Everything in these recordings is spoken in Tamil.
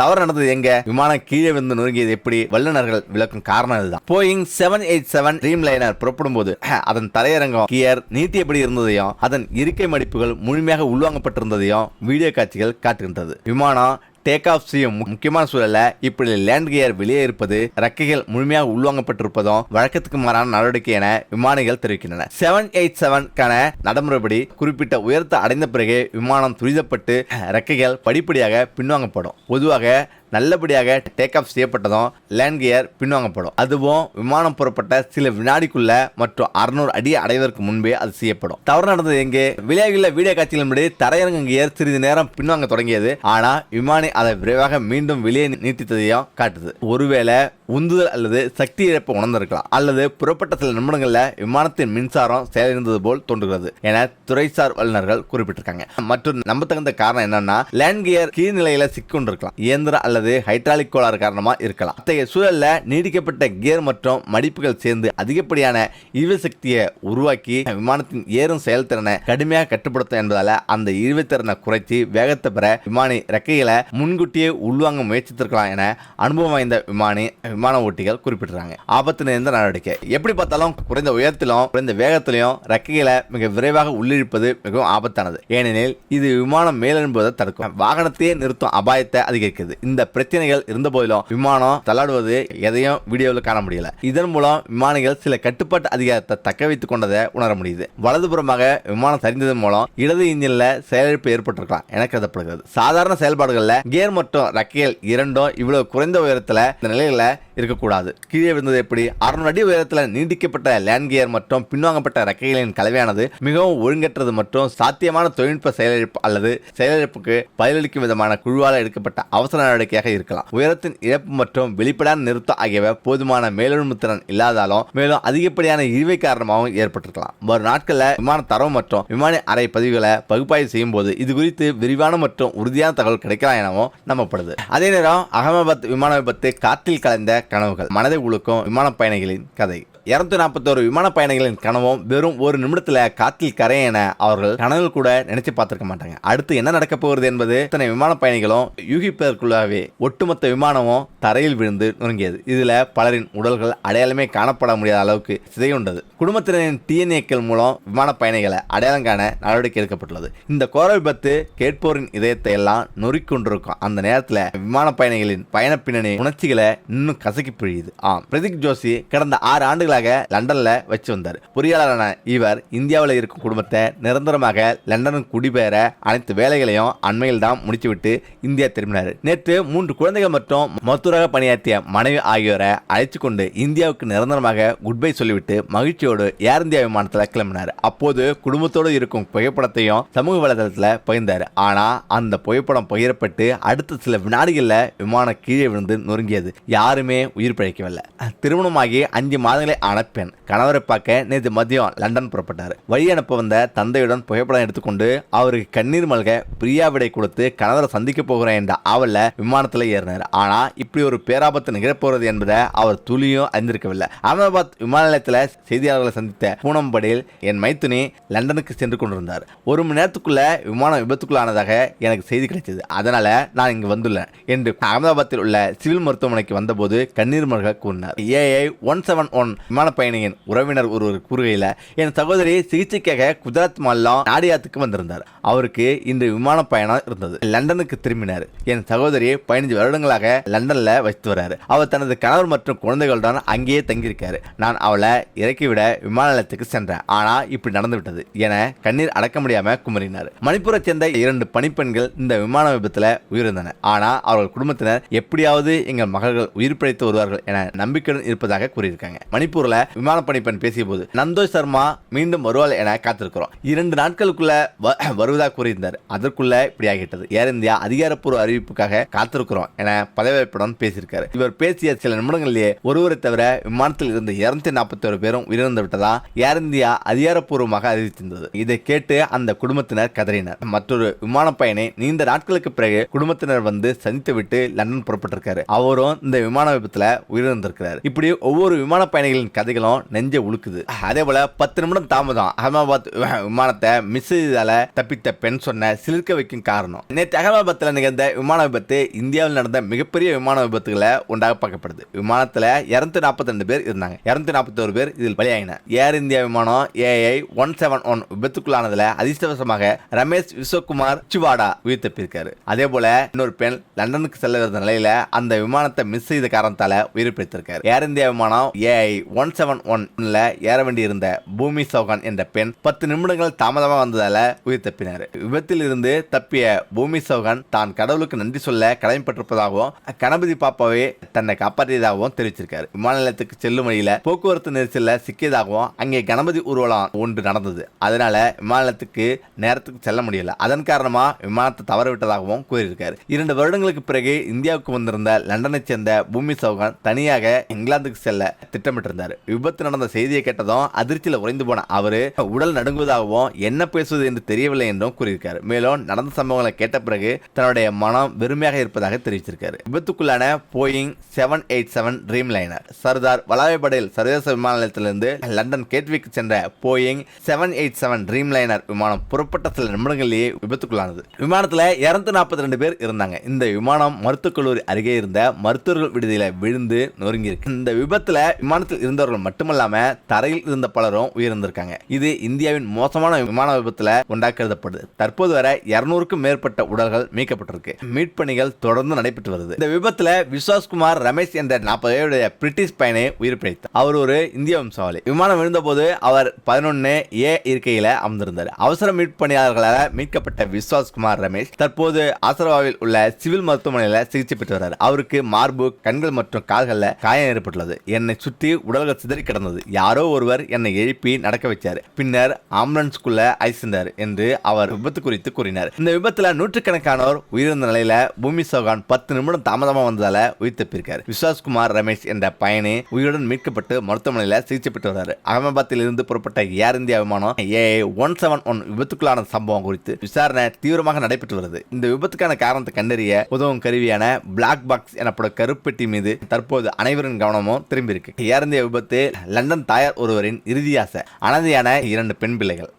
தவறு நடந்தது எங்க? விமானம் கீழே வந்து நொறுங்கியது எப்படி? வல்லுநர்கள் விளக்கும் காரணம் இதுதான். Boeing seven eight seven Dreamliner புறப்படும் போது அதன் தலையரங்கம் கியர் நீட்டியபடி இருந்ததையும் அதன் இருக்கை மடிப்புகள் முழுமையாக உள்வாங்கப்பட்டிருந்ததையும் வீடியோ காட்சிகள் காட்டுகின்றது. விமானம் டேக் ஆஃப் செய்யும் முக்கியமான சூழல்ல இப்படி லேண்ட் கியர் வெளியே இருப்பது ரக்கைகள் முழுமையாக உள்வாங்கப்பட்டிருப்பதும் வழக்கத்துக்கு மாறான நடவடிக்கை என விமானிகள் தெரிவிக்கின்றன. செவன் எயிட் செவன்கான நடைமுறைப்படி குறிப்பிட்ட உயரத்தை அடைந்த பிறகு விமானம் துரிதப்பட்டு ரெக்கைகள் படிப்படியாக பின்வாங்கப்படும். பொதுவாக நல்லபடியாக டேக் ஆஃப் செய்யப்பட்டதும் லேண்ட் கியர் பின்வாங்கப்படும். அதுவும் விமானம் புறப்பட்ட சில வினாடிக்குள்ள மற்றும் அறுநூறு அடி அடைவதற்கு முன்பே அது செய்யப்படும். தவறு நடந்தது எங்கே? விளையாட்டுள்ள வீடியோ காட்சிகளின்படி தரையிறங்கும் கியர் சிறிது நேரம் பின்வாங்க தொடங்கியது. ஆனால் விமானி அதை விரைவாக மீண்டும் வெளியே நீட்டித்ததையும் காட்டுது. ஒருவேளை உந்துதல் அல்லது சக்தி இழப்பை உணர்ந்திருக்கலாம். அல்லது புறப்பட்ட சில நிமிடங்களில் விமானத்தின் மின்சாரம் செயலிழந்தது போல் தோன்றுகிறது என துறைசார் வல்லுநர்கள் குறிப்பிட்டிருக்காங்க. மற்றும் நம்பத்தகுந்த காரணம் என்னன்னா லேண்ட் கியர் கீழ்நிலையில சிக்கொண்டிருக்கலாம். இயந்திரம் அல்லது ஹைட்ராலிக் கோளாறு காரணமாக இருக்கலாம். அத்தகைய சூழலில் நீடிக்கப்பட்ட கியர் மற்றும் மடிப்புகள் சேர்ந்து அதிகப்படியான இழுவை சக்தியை உருவாக்கி விமானத்தின் ஏறும் செயல்திறனை கடுமையாக கட்டுப்படுத்தும் என்பதால் அந்த இழுவை குறைத்து வேகத்தை பெற விமானி ரெக்கைகளை முன்கூட்டியே உள்வாங்க முயற்சித்திருக்கலாம் என அனுபவம் வாய்ந்த விமானி விமான ஓட்டிகள் குறிப்பிட்டிருக்காங்க ஆபத்து நிறைந்த நடவடிக்கை. எப்படி பார்த்தாலும் குறைந்த உயரத்திலும் குறைந்த வேகத்திலையும் ரெக்கைகளை மிக விரைவாக உள்ளிழிப்பது மிகவும் ஆபத்தானது. ஏனெனில் இது விமானம் மேலெழும்புவதை தடுக்கும். வாகனத்தையே நிறுத்தும் அபாயத்தை அதிகரிக்கிறது. இந்த பிரச்சனைகள் இருந்த போதிலும் விமானம் தள்ளாடுவது எதையும் வீடியோவில் காண முடியல. இதன் மூலம் விமானிகள் சில கட்டுப்பாட்டு அதிகாரத்தை தக்க வைத்துக் கொண்டதை உணர முடியுது. வலதுபுறமாக விமானம் சரிந்ததன் மூலம் இடது இன்ஜின்ல செயலிழப்பு ஏற்பட்டிருக்கலாம் என கருதப்படுகிறது. சாதாரண செயல்பாடுகளில் கியர் மற்றும் ரெக்கைகள் இரண்டும் இவ்வளவு குறைந்த உயரத்தில் இந்த நிலையில இருக்கக்கூடாது. கீழே விழுந்தது எப்படி? அறுநூறு அடி உயரத்தில் நீட்டிக்கப்பட்ட லேண்ட் கியர் மற்றும் பின்வாங்கப்பட்ட ரக்கைகளின் கலவையானது மிகவும் ஒழுங்கற்றது மற்றும் சாத்தியமான தொழில்நுட்ப செயலிழப்பு அல்லது செயலிழப்புக்கு பதிலளிக்கும் விதமான குழுவால் எடுக்கப்பட்ட அவசர நடவடிக்கையாக இருக்கலாம். உயரத்தின் இழப்பு மற்றும் வெளிப்படையான நிறுத்தம் ஆகியவை போதுமான மேலெழும்பு திறன் இல்லாதாலும் மேலும் அதிகப்படியான இழுவை காரணமாகவும் ஏற்பட்டிருக்கலாம். வரும் நாட்களில் விமான தரவு மற்றும் விமான அறை பதிவுகளை பகுப்பாய்வு செய்யும் போது இது குறித்து விரிவான மற்றும் உறுதியான தகவல் கிடைக்கலாம் எனவும் நம்பப்படுது. அதே நேரம் அகமதாபாத் விமான விபத்து காற்றில் கலந்த கனவுகள் மனதை உழுக்கும் விமான பயணிகளின் கதை. இருநூத்தி நாற்பத்தோரு விமான பயணிகளின் கனவும் வெறும் ஒரு நிமிடத்துல காற்றில் கரைய என அவர்கள் கனவில் கூட நினைச்சு பார்த்திருக்க மாட்டாங்க. அடுத்து என்ன நடக்க போகிறது என்பது இத்தனை விமான பயணிகளும் யூகிப்பதற்குள்ளாகவே ஒட்டுமொத்த விமானமும் தரையில் விழுந்து நொறுங்கியது. இதுல பலரின் உடல்கள் அடையாளமே காணப்பட முடியாத அளவுக்கு சிதையுண்டது குடும்பத்தினரின் டிஎன்ஏக்கள் மூலம் விமான பயணிகளை அடையாளம் காண நடவடிக்கை எடுக்கப்பட்டுள்ளது. இந்த கோர விபத்து கேட்போரின் இதயத்தை எல்லாம் நொறுக்கொண்டிருக்கும் அந்த நேரத்தில் விமான பயணிகளின் பயண பின்னணி உணர்ச்சிகளை இன்னும் கசக்கி பிழியுது. ஆம் பிரதீக் ஜோஷி கடந்த ஆறு ஆண்டுகள் ஆண்டுகளாக லண்டன்ல வச்சு வந்தார். பொறியாளரான இவர் இந்தியாவில் இருக்கும் குடும்பத்தை நிரந்தரமாக லண்டனுக்கு குடிபெயர அனைத்து வேலைகளையும் அண்மையில் தான் முடிச்சுவிட்டு இந்தியா திரும்பினார். நேற்று மூன்று குழந்தைகள் மற்றும் மருத்துவராக பணியாற்றிய மனைவி ஆகியோரை அழைச்சு கொண்டு இந்தியாவுக்கு நிரந்தரமாக குட் பை சொல்லிவிட்டு மகிழ்ச்சியோடு ஏர் இந்தியா விமானத்தில் கிளம்பினார். அப்போது குடும்பத்தோடு இருக்கும் புகைப்படத்தையும் சமூக வலைதளத்தில் பகிர்ந்தார். ஆனால் அந்த புகைப்படம் பகிரப்பட்டு அடுத்த சில வினாடிகளில் விமானம் கீழே விழுந்து நொறுங்கியது. யாருமே உயிர் பிழைக்கவில்லை. திருமணமாகி அஞ்சு மாதங்களை ஆன பெண் கணவரை பார்க்க நேற்று மதியம் லண்டன் புறப்பட்டார். வழி அனுப்ப வந்த தந்தையுடன் புகைப்படம் எடுத்துக்கொண்டு அவருக்கு கண்ணீர் மல்க பிரியா விடை கொடுத்து கணவரை சந்திக்க போகிறேன் என்ற ஆவலில் விமானத்தில் ஏறினார். ஆனால் இப்படி ஒரு பேராபத்து நிகழப்போகிறது என்பதை அவர் துளியும் அறிந்திருக்கவில்லை. அகமதாபாத் விமான நிலையத்தில் செய்தியாளர்களை சந்தித்த பூனம் படேல் என் மைத்துனி லண்டனுக்கு சென்று கொண்டிருந்தார். ஒரு மணி நேரத்துக்குள்ள விமானம் விபத்துக்குள்ளானதாக எனக்கு செய்தி கிடைச்சது அதனால நான் இங்கு வந்துள்ளேன் என்று அகமதாபாத்தில் உள்ள சிவில் மருத்துவமனைக்கு வந்தபோது கண்ணீர் மல்க கூறினார். ஏஐ ஒன் செவன் ஒன் விமான பயணியின் உறவினர் ஒருவர் கூறுகையில் என் சகோதரி சிகிச்சைக்காக குஜராத் மாநிலம் நாடியாத்துக்கு வந்திருந்தார். அவருக்கு இந்த விமான பயணம் இருந்தது. லண்டனுக்கு திரும்பினார். என் சகோதரி பதினஞ்சு வருடங்களாக லண்டன்ல வசித்து வர்றாரு அவர் தனது கணவர் மற்றும் குழந்தைகளுடன் அங்கேயே தங்கியிருக்காரு. நான் அவளை இறக்கிவிட விமான நிலையத்துக்கு சென்றேன். ஆனா இப்படி நடந்து விட்டது என கண்ணீர் அடக்க முடியாம குமரினார். மணிப்பூரை சேர்ந்த இரண்டு பணிப்பெண்கள் இந்த விமான விபத்துல உயிரிழந்தனர். ஆனா அவர்கள் குடும்பத்தினர் எப்படியாவது எங்கள் மகள்கள் உயிர் பிழைத்து வருவார்கள் என நம்பிக்கையுடன் இருப்பதாக கூறியிருக்காங்க. மணிப்பூர் மணிப்பூர்ல விமான பணிப்பெண் பேசிய போது நந்தோஷ் சர்மா மீண்டும் வருவாள் என காத்திருக்கிறோம். இரண்டு நாட்களுக்குள்ள வ- வருவதாக கூறியிருந்தார். அதற்குள்ள இப்படி ஆகிட்டது ஏர் இந்தியா அதிகாரப்பூர்வ அறிவிப்புக்காக காத்திருக்கிறோம் என பதவியேற்புடன் பேசியிருக்காரு. இவர் பேசிய சில நிமிடங்களிலேயே ஒருவரை தவிர விமானத்தில் இருந்த இருநூத்தி நாற்பத்தி ஒரு பேரும் உயிரிழந்து விட்டதா ஏர் இந்தியா அதிகாரப்பூர்வமாக அறிவித்திருந்தது. இதை கேட்டு அந்த குடும்பத்தினர் கதறினர். மற்றொரு விமான பயணி நீண்ட நாட்களுக்கு பிறகு குடும்பத்தினர் வந்து சந்தித்து விட்டு லண்டன் புறப்பட்டிருக்காரு. அவரும் இந்த விமான விபத்துல உயிரிழந்திருக்கிறார். இப்படி ஒவ்வொரு விமான பயணிகளின் கதைகளும் நெஞ்ச உழுக்குது அதே போல பத்து நிமிடம் தாமதம். அகமதாபாத் விமானத்தை மிஸ் செய்ததால தப்பித்த பெண் சொன்ன சிலிர்க்க வைக்கும் காரணம். நேற்று அகமதாபாத்தில் நிகழ்ந்த விமான விபத்து இந்தியாவில் நடந்த மிகப்பெரிய விமான விபத்துகளை உண்டாக பார்க்கப்படுது. விமானத்தில் இரநூத்தி நாற்பத்தி ரெண்டு பேர் இருந்தாங்க. இரநூத்தி நாற்பத்தோரு பேர் இதில் பலியாகின ஏர் இந்தியா விமானம் ஏஐ ஒன் செவன் ஒன் விபத்துக்குள்ளானதுல அதிர்ஷ்டவசமாக ரமேஷ் விஸ்வகுமார் சிவாடா உயிர் தப்பியிருக்காரு. அதே போல இன்னொரு பெண் லண்டனுக்கு செல்ல இருந்த நிலையில அந்த விமானத்தை மிஸ் செய்த காரணத்தால உயிர் பிடித்திருக்காரு air India AI one one seven seven ஒன்ல ஏற வேண்டியிருந்த பூமி சௌகான் என்ற பெண் பத்து நிமிடங்கள் தாமதமாக வந்ததால உயிர் தப்பினார். விபத்தில் இருந்து தப்பிய பூமி சௌகான் தான் கடவுளுக்கு நன்றி சொல்ல கடமைப்பட்டிருப்பதாகவும் கணபதி பாப்பாவை தன்னை காப்பாற்றியதாகவும் தெரிவிச்சிருக்காரு. விமான நிலையத்துக்கு செல்லும் வழியில போக்குவரத்து நெரிசல்ல சிக்கியதாகவும் அங்கே கணபதி ஊர்வலம் ஒன்று நடந்தது. அதனால விமான நிலையத்துக்கு நேரத்துக்கு செல்ல முடியல. அதன் காரணமா விமானத்தை தவறவிட்டதாகவும் கூறியிருக்காரு. இரண்டு வருடங்களுக்கு பிறகு இந்தியாவுக்கு வந்திருந்த லண்டனை சேர்ந்த பூமி சௌகான் தனியாக இங்கிலாந்துக்கு செல்ல திட்டமிட்டிருந்தார். விபத்து நடந்த செய்தியை கேட்டதும் அதிர்ச்சியில் உறைந்து போன அவர் உடல் நடுங்குவதாகவும் என்ன பேசுவது என்று தெரியவில்லை என்றும் கூறியிருக்கார். மேலும் நடந்த சம்பவங்களை கேட்ட பிறகு தன்னுடைய மனம் வெறுமையாக இருப்பதாக தெரிவிச்சிருக்காரு விபத்துக்குள்ளான Boeing seven eight seven Dreamliner Sardar Vallabhbhai Patel சர்வதேச விமான நிலையத்திலிருந்து லண்டன் கேட்விக்கு சென்ற Boeing seven eight seven Dreamliner விமானம் புறப்பட்ட சில நிமிடங்களிலேயே விபத்துக்குள்ளானது. விமானத்தில் இருநூத்தி நாற்பத்தி ரெண்டு பேர் இருந்தாங்க. இந்த விமானம் மருத்துவக் கல்லூரி அருகே இருந்த மருத்துவர்கள் விடுதியில் விழுந்து நொறுங்கியிருக்கு. இந்த விபத்தில் விமானத்தில் இருந்தவர்கள் மட்டுமல்லாம தரையில் இருந்த பலரும் உயிரிழந்திருக்காங்க. இது இந்தியாவின் மோசமான விமான விபத்துல உண்டாக கருதப்படுது. தற்போது வரை இருநூறுக்கும் மேற்பட்ட உடல்கள் மீட்கப்பட்டிருக்கு. மீட்பணிகள் தொடர்ந்து நடைபெற்று வருது. இந்த விபத்துல விஸ்வாஸ்குமார் ரமேஷ் என்ற நாற்பது வயதுடைய பிரிட்டிஷ் பயனை உயிர் பிழைத்தார். அவர் ஒரு இந்திய வம்சாவளி. விமானம் விழுந்தபோது அவர் பதினொன்று ஏ இருக்கையில் அமர்ந்திருந்தார். அவசர மீட்பணியாளர்களால் மீட்கப்பட்ட விஸ்வாஸ்குமார் ரமேஷ் தற்போது ஆசரவாவில் உள்ள சிவில் மருத்துவமனையில் சிகிச்சை பெற்று வர்றாரு. அவருக்கு மார்பு கண்கள் மற்றும் கால்களில் காயம் ஏற்பட்டுள்ளது. என்னை சுற்றி உடல் கதவுல சிதறி கிடந்தது. யாரோ ஒருவர் என்னை எழுப்பி நடக்க வச்சார். பின்னர் ஆம்புலன்ஸ்குள்ள அழைச்சிருந்தார் என்று அவர் விபத்து குறித்து கூறினார். இந்த விபத்துல நூற்றுக்கணக்கானோர் உயிரிழந்த நிலையில பூமி சௌகான் பத்து நிமிடம் தாமதமா வந்ததால உயிர் தப்பியிருக்காரு. விஸ்வாஸ்குமார் ரமேஷ் என்ற பயணி உயிருடன் மீட்கப்பட்டு மருத்துவமனையில சிகிச்சை பெற்று வர்றாரு. அகமதாபாத்தில் இருந்து புறப்பட்ட ஏர் இந்தியா விமானம் ஏ ஒன் செவன் ஒன் விபத்துக்குள்ளான சம்பவம் குறித்து விசாரணை தீவிரமாக நடைபெற்று வருது. இந்த விபத்துக்கான காரணத்தை கண்டறிய உதவும் கருவியான பிளாக் பாக்ஸ் எனப்படும் கருப்பெட்டி மீது தற்போது அனைவரின் கவனமும் திரும்பி இருக்கு ஏர் இந்தியா விபத்து லண்டன் தாயார் ஒருவரின் இறுதி ஆசை. அனதையான இரண்டு பெண் பிள்ளைகள்.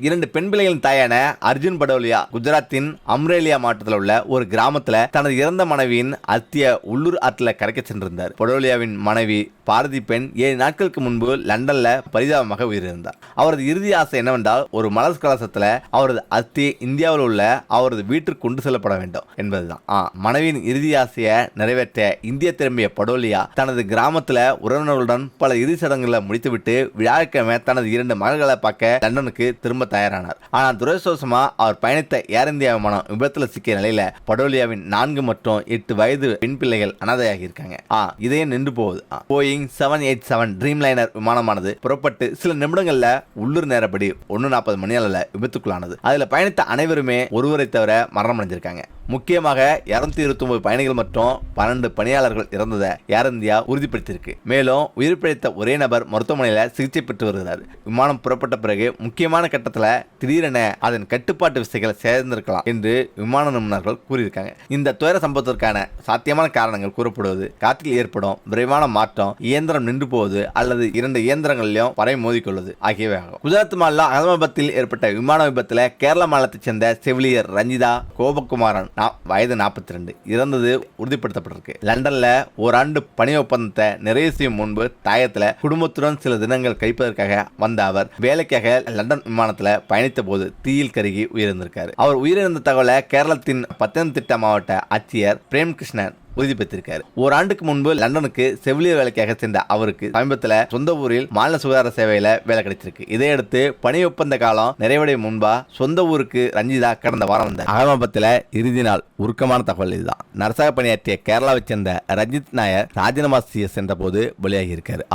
இரண்டு பெண் பிள்ளைகளின் தாயான அர்ஜுன் படோலியா குஜராத்தின் அம்ரேலியா மாவட்டத்தில் உள்ள ஒரு கிராமத்தில் தனது இறந்த மனைவியின் அத்திய உள்ளூர் ஆற்றுல கரைக்க சென்றிருந்தார். படோலியாவின் மனைவி பாரதி பெண் ஏழு நாட்களுக்கு முன்பு லண்டன்ல பரிதாபமாக உயிரிழந்தார். அவரது இறுதி ஆசை என்னவென்றால் ஒரு மலர் கலசத்துல அவரது அத்தி இந்தியாவில் உள்ள அவரது வீட்டிற்கு கொண்டு செல்லப்பட வேண்டும் என்பதுதான். ஆ, மனைவியின் இறுதி ஆசையை நிறைவேற்ற இந்திய திரும்பிய படோலியா தனது கிராமத்துல உறவினர்களுடன் பல இறுதி சடங்குகளை முடித்துவிட்டு வியாழக்கிழமை தனது இரண்டு மகள்களை பார்க்க லண்டனுக்கு திரும்ப தயாரானார். ஆனால் துரதிருஷ்டவசமா அவர் பயணித்த ஏர் இந்தியா விமானம் விபத்துல சிக்கிய நிலையில படோலியாவின் நான்கு மற்றும் எட்டு வயது பெண் பிள்ளைகள் அனாதையாகி இருக்காங்க ஆ இதையே நின்று போகுது. போய் Boeing seven eight seven Dreamliner விமானமானது புறப்பட்டு சில நிமிடங்கள்ல உள்ளூர் நேரப்படி ஒன்று நாற்பது மணி அளவில் விபத்துக்குள்ளானது. அதுல பயணித்த அனைவருமே ஒருவரை தவிர மரணம் அடைஞ்சிருக்காங்க முக்கியமாக இருநூத்தி இருபத்தி ஒன்பது பயணிகள் மற்றும் பன்னெண்டு பணியாளர்கள் இறந்ததை ஏர் இந்தியா உறுதிப்படுத்தியிருக்கு. மேலும் உயிர் பிழைத்த ஒரே நபர் மருத்துவமனையில் சிகிச்சை பெற்று வருகிறார். விமானம் புறப்பட்ட பிறகு முக்கியமான கட்டத்தில் திடீரென அதன் கட்டுப்பாட்டு விசைகளை சேர்ந்திருக்கலாம் என்று விமான நிபுணர்கள் கூறியிருக்காங்க. இந்த துயர சம்பவத்திற்கான சாத்தியமான காரணங்கள் கூறப்படுவது காற்றில் ஏற்படும் விரைவான மாற்றம் இயந்திரம் நின்று போவது அல்லது இரண்டு இயந்திரங்களிலும் வரை மோதிக்கொள்வது ஆகியவை ஆகும் குஜராத் மாநிலம் அகமதாபாத்தில் ஏற்பட்ட விமான விபத்தில் கேரள மாநிலத்தைச் சேர்ந்த செவிலியர் ரஞ்சிதா கோபகுமாரன் வயது நாற்பத்தி ரெண்டு இறந்தது உறுதிப்படுத்தப்பட்டிருக்கு. லண்டனில் ஓராண்டு பணி ஒப்பந்தத்தை நிறைவு செய்யும் முன்பு தாயத்தில் குடும்பத்துடன் சில தினங்கள் கழிப்பதற்காக வந்த அவர் வேலைக்காக லண்டன் விமானத்தில் பயணித்த போது தீயில் கருகி உயிரிழந்திருக்காரு. அவர் உயிரிழந்த தகவலை கேரளத்தின் பத்தனந்திட்டா மாவட்ட ஆட்சியர் பிரேம் கிருஷ்ணன் ஒரு ஓராண்டுக்கு முன்பு லண்டனுக்கு செவிலியர் வேலைக்காக சென்ற அவருக்கு சமீபத்தில் சொந்த ஊரில் மாநில சுகாதார சேவையில வேலை கிடைச்சிருக்கு. இதையடுத்து பணி ஒப்பந்த காலம் நிறைவடையும் முன்பா சொந்த ஊருக்கு ரஞ்சிதா கடந்த வாரம் வந்தார். அகமதாபாத்தில் இறுதி நாள் உருக்கமான தகவல் இதுதான். நர்சாக பணியாற்றிய கேரளாவை சேர்ந்த ரஞ்சித் நாயர் ராஜினாமா செய்ய சென்ற போது பலியாகி இருக்காரு